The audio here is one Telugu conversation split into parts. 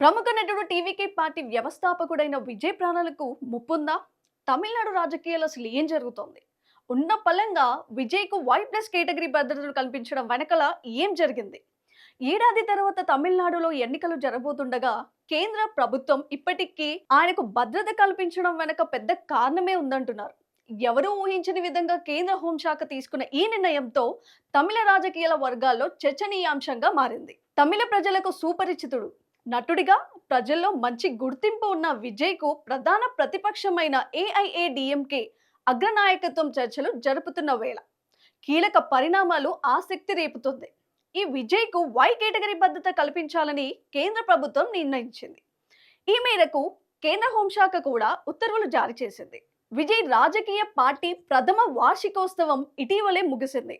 ప్రముఖ నటుడు టీవీకే పార్టీ వ్యవస్థాపకుడైన విజయ్ ప్రాణాలకు ముప్పుందా? తమిళనాడు రాజకీయాలు అసలు ఏం జరుగుతోంది? ఉన్న పలంగా విజయ్కు వై ప్లస్ కేటగిరీ భద్రతలు కల్పించడం వెనకల ఏం జరిగింది? ఏడాది తర్వాత తమిళనాడులో ఎన్నికలు జరగబోతుండగా కేంద్ర ప్రభుత్వం ఇప్పటికీ ఆయనకు భద్రత కల్పించడం వెనక పెద్ద కారణమే ఉందంటున్నారు. ఎవరూ ఊహించని విధంగా కేంద్ర హోంశాఖ తీసుకున్న ఈ నిర్ణయంతో తమిళ రాజకీయాల వర్గాల్లో చర్చనీయాంశంగా మారింది. తమిళ ప్రజలకు సుపరిచితుడు నటుడిగా ప్రజల్లో మంచి గుర్తింపు ఉన్న విజయ్కు ప్రధాన ప్రతిపక్షమైన ఏఐఏడిఎంకే అగ్రనాయకత్వం చర్చలు జరుపుతున్న వేళ. కీలక పరిణామాలు ఆసక్తి రేపుతుంది. ఈ విజయ్కు వై కేటగిరీ భద్రత కల్పించాలని కేంద్ర ప్రభుత్వం నిర్ణయించింది. ఈ మేరకు కేంద్ర హోంశాఖ కూడా ఉత్తర్వులు జారీ చేసింది. విజయ్ రాజకీయ పార్టీ ప్రథమ వార్షికోత్సవం ఇటీవలే ముగిసింది.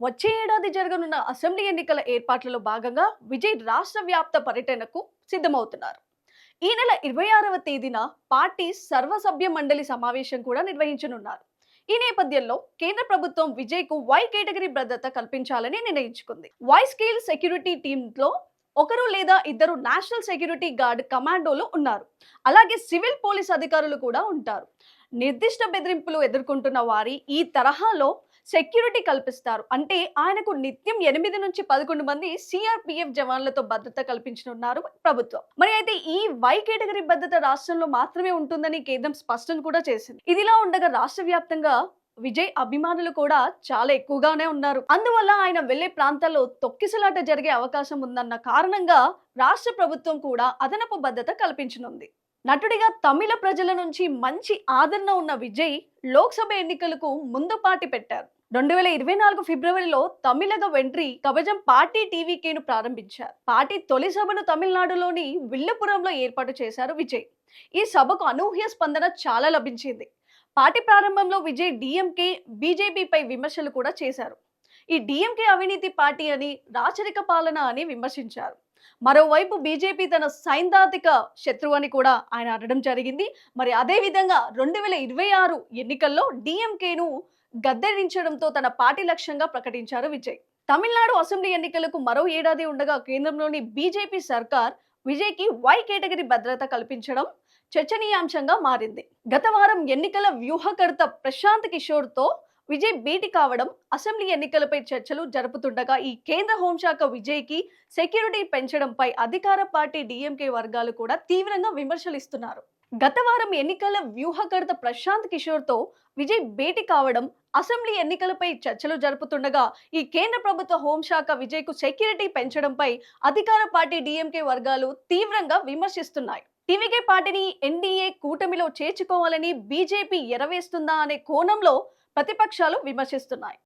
వచ్చే ఏడాది జరగనున్న అసెంబ్లీ ఎన్నికల ఏర్పాట్లలో భాగంగా విజయ్ రాష్ట్ర వ్యాప్త పర్యటనకు సిద్ధమవుతున్నారు. ఈ నెల ఇరవై ఆరవ తేదీన పార్టీ సర్వసభ్య మండలి సమావేశం కూడా నిర్వహించనున్నారు. ఈ నేపథ్యంలో కేంద్ర ప్రభుత్వం విజయ్కు వై కేటగిరీ భద్రత కల్పించాలని నిర్ణయించుకుంది. వై స్కేల్ సెక్యూరిటీ టీంలో ఒకరు లేదా ఇద్దరు నేషనల్ సెక్యూరిటీ గార్డ్ కమాండోలు ఉన్నారు. అలాగే సివిల్ పోలీస్ అధికారులు కూడా ఉంటారు. నిర్దిష్ట బెదిరింపులు ఎదుర్కొంటున్న వారి ఈ తరహాలో సెక్యూరిటీ కల్పిస్తారు. అంటే ఆయనకు నిత్యం ఎనిమిది నుంచి పదకొండు మంది సిఆర్పిఎఫ్ జవాన్లతో భద్రత కల్పించనున్నారు ప్రభుత్వం. మరి అయితే ఈ వై కేటగిరీ భద్రత రాష్ట్రంలో మాత్రమే ఉంటుందని కేంద్రం స్పష్టం కూడా చేసింది. ఇదిలా ఉండగా రాష్ట్ర వ్యాప్తంగా విజయ్ అభిమానులు కూడా చాలా ఎక్కువగానే ఉన్నారు. అందువల్ల ఆయన వెళ్ళే ప్రాంతాల్లో తొక్కిసలాట జరిగే అవకాశం ఉందన్న కారణంగా రాష్ట్ర ప్రభుత్వం కూడా అదనపు భద్రత కల్పించనుంది. నటుడిగా తమిళ ప్రజల నుంచి మంచి ఆదరణ ఉన్న విజయ్ లోక్సభ ఎన్నికలకు ముందు పెట్టారు. రెండు వేల ఇరవై నాలుగు ఫిబ్రవరిలో తమిళగ వెంట్రి కబజం పార్టీ టీవీకేను ప్రారంభించారు. పార్టీ తొలి సభను తమిళనాడులోని విల్లుపురంలో ఏర్పాటు చేశారు విజయ్. ఈ సభకు అనూహ్య స్పందన చాలా లభించింది. పార్టీ ప్రారంభంలో విజయ్ డిఎంకే బీజేపీపై విమర్శలు కూడా చేశారు. ఈ డిఎంకే అవినీతి పార్టీ అని రాచరిక పాలన అని విమర్శించారు. మరోవైపు బీజేపీ తన సైద్ధాంతిక శత్రువు అని కూడా ఆయన అనడం జరిగింది. మరి అదే విధంగా రెండు వేల ఇరవై ఆరు ఎన్నికల్లో డిఎంకేను గద్దెడించడంతో తన పార్టీ లక్ష్యంగా ప్రకటించారు విజయ్. తమిళనాడు అసెంబ్లీ ఎన్నికలకు మరో ఏడాది ఉండగా కేంద్రంలోని బీజేపీ సర్కార్ విజయ్కి వై కేటగిరీ భద్రత కల్పించడం చర్చనీయాంశంగా మారింది. గత వారం ఎన్నికల వ్యూహకర్త ప్రశాంత్ కిషోర్తో విజయ్ భేటీ కావడం అసెంబ్లీ ఎన్నికలపై చర్చలు జరుపుతుండగా ఈ కేంద్ర హోంశాఖ విజయ్కి సెక్యూరిటీ పెంచడంపై అధికార పార్టీ డిఎంకే వర్గాలు కూడా తీవ్రంగా విమర్శలిస్తున్నారు. గత వారం ఎన్నికల వ్యూహకర్త ప్రశాంత్ కిషోర్తో విజయ్ భేటీ కావడం అసెంబ్లీ ఎన్నికలపై చర్చలు జరుపుతుండగా ఈ కేంద్ర ప్రభుత్వ హోంశాఖ విజయ్కు సెక్యూరిటీ పెంచడంపై అధికార పార్టీ డిఎంకే వర్గాలు తీవ్రంగా విమర్శిస్తున్నాయి. టీవీకే పార్టీని ఎన్డీఏ కూటమిలో చేర్చుకోవాలని బీజేపీ ఎరవేస్తుందా అనే కోణంలో ప్రతిపక్షాలు విమర్శిస్తున్నాయి.